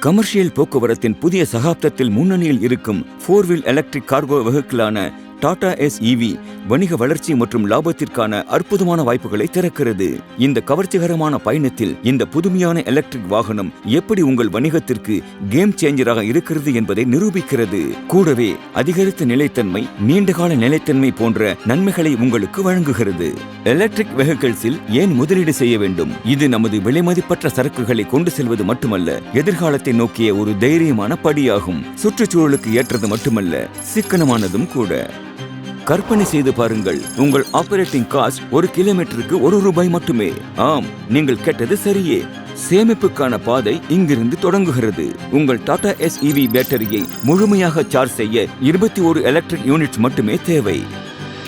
Commercial போக்குவரத்தின் புதிய சகாப்தத்தில் முன்னணியில் இருக்கும் ஃபோர் வீல் எலக்ட்ரிக் கார்கோ வெஹிக்கிளான டாடா எஸ் இவி வணிக வளர்ச்சி மற்றும் லாபத்திற்கான அற்புதமான வாய்ப்புகளை திறக்கிறது. இந்த கவர்ச்சிகரமான பயணத்தில் இந்த புதுமையான எலக்ட்ரிக் வாகனம் எப்படி உங்கள் வணிகத்திற்கு கேம் சேஞ்சராக இருக்கிறது என்பதை நிரூபிக்கிறது. கூடவே அதிகரித்த நிலைத்தன்மை நீண்டகால நிலைத்தன்மை போன்ற நன்மைகளை உங்களுக்கு வழங்குகிறது. எலக்ட்ரிக் வெஹிக்கிள்ஸில் ஏன் முதலீடு செய்ய வேண்டும்? இது நமது விலைமதிப்பற்ற சரக்குகளை கொண்டு செல்வது மட்டுமல்ல எதிர்காலத்தை நோக்கிய ஒரு தைரியமான படியாகும். சுற்றுச்சூழலுக்கு ஏற்றது மட்டுமல்ல சிக்கனமானதும் கூட. கற்பனை செய்து பாருங்கள். உங்கள் ஆபரேட்டிங் காஸ்ட் ஒரு கிலோமீட்டருக்கு ஒரு ரூபாய் மட்டுமே. ஆம் நீங்கள் கேட்டது சரியே. சேமிப்புக்கான பாதை இங்கிருந்து தொடங்குகிறது. உங்கள் டாடா எஸ் இவி பேட்டரியை முழுமையாக சார்ஜ் செய்ய இருபத்தி ஒரு எலக்ட்ரிக் யூனிட்ஸ் மட்டுமே தேவை.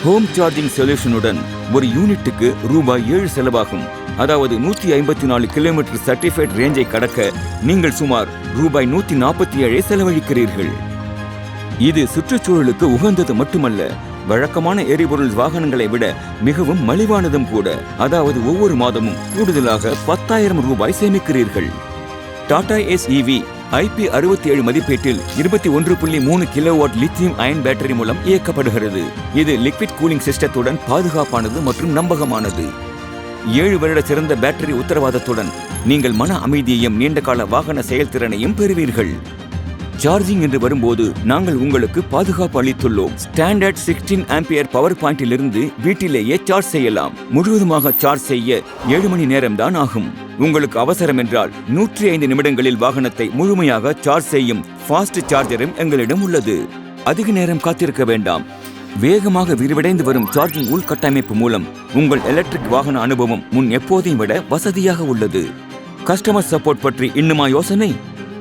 ஹோம் சார்ஜிங் சொல்யூஷனுடன் ஒரு யூனிட்டுக்கு ரூபாய் ஏழு செலவாகும். அதாவது நூத்தி ஐம்பத்தி நாலு கிலோமீட்டர் சர்டிஃபைட் ரேஞ்சை கடக்க நீங்கள் சுமார் ரூபாய் நூத்தி நாற்பத்தி ஏழை செலவழிக்கிறீர்கள். இது சுற்றுச்சூழலுக்கு உகந்தது மட்டுமல்ல வழக்கமான எரிபொருள் வாகனங்களை விட மிகவும் மலிவானதும் கூட. அதாவது ஒவ்வொரு மாதமும் கூடுதலாக பத்தாயிரம் ரூபாய் சேமிக்கிறீர்கள். டாடா எஸ் இவி ஐபி அறுபத்தி ஏழு மதிப்பீட்டில் இருபத்தி ஒன்று புள்ளி மூணு கிலோவாட் லித்தியம் அயன் பேட்டரி மூலம் இயக்கப்படுகிறது. இது லிக்விட் கூலிங் சிஸ்டத்துடன் பாதுகாப்பானது மற்றும் நம்பகமானது. ஏழு வருட சிறந்த பேட்டரி உத்தரவாதத்துடன் நீங்கள் மன அமைதியையும் நீண்டகால வாகன செயல்திறனையும் பெறுவீர்கள். சார்ஜிங் என்று வரும்போது நாங்கள் உங்களுக்கு பாதுகாப்பு அளித்துள்ளோம். ஸ்டாண்டர்ட் சிக்ஸ்டீன் ஆம்பியர் பவர் பாயிண்டிலிருந்து வீட்டிலேயே சார்ஜ் செய்யலாம். முழுவதுமாக சார்ஜ் செய்ய ஏழு மணி நேரம்தான் ஆகும். உங்களுக்கு அவசரம் என்றால் நூற்றி ஐந்து நிமிடங்களில் வாகனத்தை முழுமையாக சார்ஜ் செய்யும் ஃபாஸ்ட் சார்ஜரும் எங்களிடம் உள்ளது. அதிக நேரம் காத்திருக்க வேண்டாம். வேகமாக விரிவடைந்து வரும் சார்ஜிங் உள்கட்டமைப்பு மூலம் உங்கள் எலக்ட்ரிக் வாகன அனுபவம் முன் எப்போதையும் விட வசதியாக உள்ளது. கஸ்டமர் சப்போர்ட் பற்றி இன்னுமா யோசனை?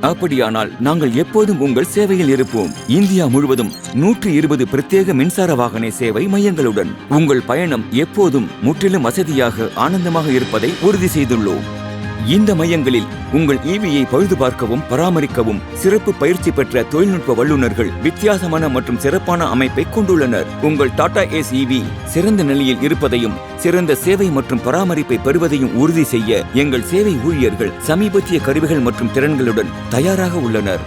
அப்படியானால் நாங்கள் எப்போதும் உங்கள் சேவையில் இருப்போம். இந்தியா முழுவதும் நூற்றி இருபது பிரத்யேக மின்சார வாகன சேவை மையங்களுடன். உங்கள் பயணம் எப்போதும் முற்றிலும் வசதியாக ஆனந்தமாக இருப்பதை உறுதி செய்துள்ளோம். இந்த மையங்களில் உங்கள் ஈவியை பழுது பார்க்கவும் பராமரிக்கவும் சிறப்பு பயிற்சி பெற்ற தொழில்நுட்ப வல்லுநர்கள் வித்தியாசமான மற்றும் சிறப்பான அமைப்பை கொண்டுள்ளனர். உங்கள் டாடா ஏஸ் இவி சிறந்த நிலையில் இருப்பதையும் சிறந்த சேவை மற்றும் பராமரிப்பை பெறுவதையும் உறுதி செய்ய எங்கள் சேவை ஊழியர்கள் சமீபத்திய கருவிகள் மற்றும் திறன்களுடன் தயாராக உள்ளனர்.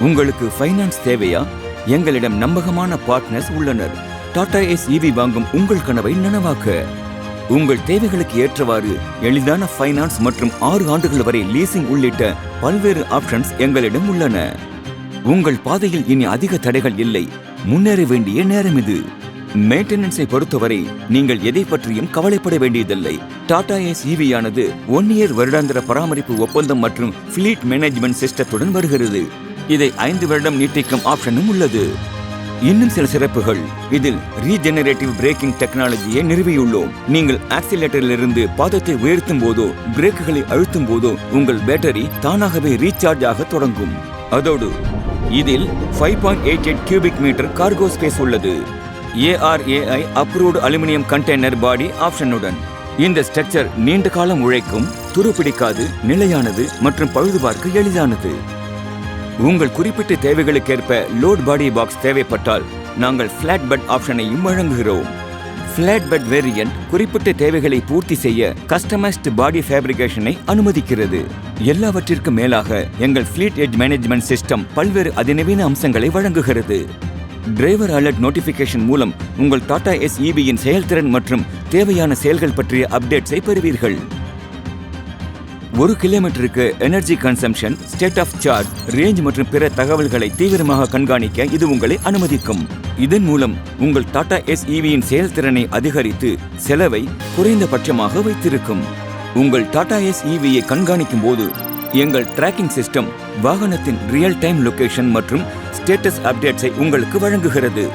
உங்களுக்கு ஃபைனான்ஸ் தேவையா? எங்களிடம் நம்பகமான பார்ட்னர்ஸ் உள்ளனர். டாடா எஸ் இவி வாங்கும் உங்கள் கனவை நனவாக்க. உங்கள் தேவைகளுக்கு ஏற்றவாறு எளிதான ஃபைனான்ஸ் மற்றும் ஆறு ஆண்டுகள் வரை லீசிங் உள்ளிட்ட பல்வேறு ஆப்ஷன்ஸ் எங்களிடம் உள்ளன. உங்கள் பாதையில் இனி அதிக தடைகள் இல்லை. முன்னேற வேண்டிய நேரம் இது. மெயின்டெனன்ஸை பொறுத்தவரை நீங்கள் எதை பற்றியும் கவலைப்பட வேண்டியதில்லை. டாடா ஏஸ் ஆனது ஒன் இயர் வருடாந்திர பராமரிப்பு ஒப்பந்தம் மற்றும் ஃபிளீட் மேனேஜ்மெண்ட் சிஸ்டத்துடன் வருகிறது. இதை ஐந்து வருடம் நீட்டிக்கும் ஆப்ஷனும் உள்ளது. இன்னும் சில சிறப்புகள். இதில் ரீஜெனரேட்டிவ் பிரேக்கிங் டெக்னாலஜியை நிறுவியுள்ளோம். நீங்கள் ஆக்சிலேட்டரிலிருந்து பாதத்தை உயர்த்தும் போதோ பிரேக்குகளை அழுத்தும் போதோ உங்கள் பேட்டரி தானாகவே ரீசார்ஜ் ஆக தொடங்கும். அதோடு இதில் five point eight eight cubic metre cargo space உள்ளது. ARAI approved aluminium container body ஆப்ஷனுடன் இந்த ஸ்ட்ரக்சர் நீண்ட காலம் உழைக்கும் துருப்பிடிக்காது நிலையானது மற்றும் பழுது பார்க்க எளிதானது. உங்கள் குறிப்பிட்ட தேவைகளுக்கேற்ப லோட் பாடி பாக்ஸ் தேவைப்பட்டால் நாங்கள் ஃபிளாட் பெட் ஆப்ஷனையும் வழங்குகிறோம். ஃபிளாட் பெட் வேரியன்ட் குறிப்பிட்ட தேவைகளை பூர்த்தி செய்ய கஸ்டமைஸ்டு பாடி ஃபேப்ரிகேஷனை அனுமதிக்கிறது. எல்லாவற்றிற்கும் மேலாக எங்கள் ஃபிளீட் எட்ஜ் மேனேஜ்மெண்ட் சிஸ்டம் பல்வேறு அதிநவீன அம்சங்களை வழங்குகிறது. டிரைவர் அலர்ட் நோட்டிஃபிகேஷன் மூலம் உங்கள் டாடா எஸ் இபியின் செயல்திறன் மற்றும் தேவையான செயல்கள் பற்றிய அப்டேட்ஸை பெறுவீர்கள். ஒரு கிலோமீட்டருக்கு energy consumption state of charge range மற்றும் பிற தகவல்களை தீவிரமாக கண்காணிக்க இது உங்களை அனுமதிக்கும். இதன் மூலம் உங்கள் டாடா எஸ் செயல்திறனை அதிகரித்து செலவை குறைந்தபட்சமாக வைத்திருக்கும். உங்கள் டாடா எஸ் யை கண்காணிக்கும் போது எங்கள் டிராக்கிங் சிஸ்டம் வாகனத்தின் ரியல் டைம் லொகேஷன் மற்றும் ஸ்டேட்டஸ் அப்டேட்ஸை உங்களுக்கு வழங்குகிறது.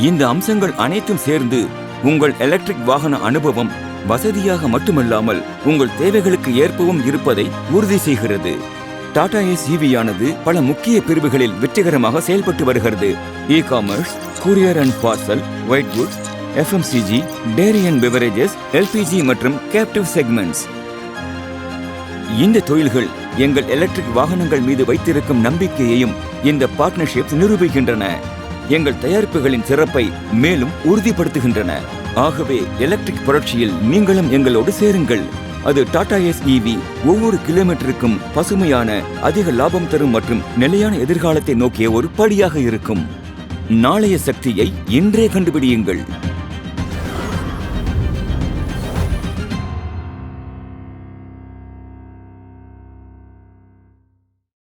இந்த அம்சங்கள் அனைத்தும் சேர்ந்து உங்கள் எலக்ட்ரிக் வாகன அனுபவம் வசதியாக மட்டுமல்லாமல் உங்கள் தேவைகளுக்கு ஏற்பவும் இருப்பதை உறுதி செய்கிறது. டாடா ஏஸ் ஆனது பல முக்கிய பிரிவுகளில் வெற்றிகரமாக செயல்பட்டு வருகிறது. E commerce courier and parcel white goods FMCG dairy and beverages LPG மற்றும் கேப்டிவ் செக்மெண்ட்ஸ் இந்த தொழில்கள் எங்கள் எலக்ட்ரிக் வாகனங்கள் மீது வைத்திருக்கும் நம்பிக்கையையும் இந்த பார்ட்னர்ஷிப்ஸ் நிரூபிக்கின்றன. எங்கள் தயாரிப்புகளின் சிறப்பை மேலும் உறுதிப்படுத்துகின்றன. ஆகவே எலக்ட்ரிக் புரட்சியில் நீங்களும் எங்களோடு சேருங்கள். அது டாடா எஸ் இவி ஒவ்வொரு கிலோமீட்டருக்கும் பசுமையான அதிக லாபம் தரும் மற்றும் நிலையான எதிர்காலத்தை நோக்கிய ஒரு படியாக இருக்கும். நாளைய சக்தியை இன்றே கண்டுபிடியுங்கள்.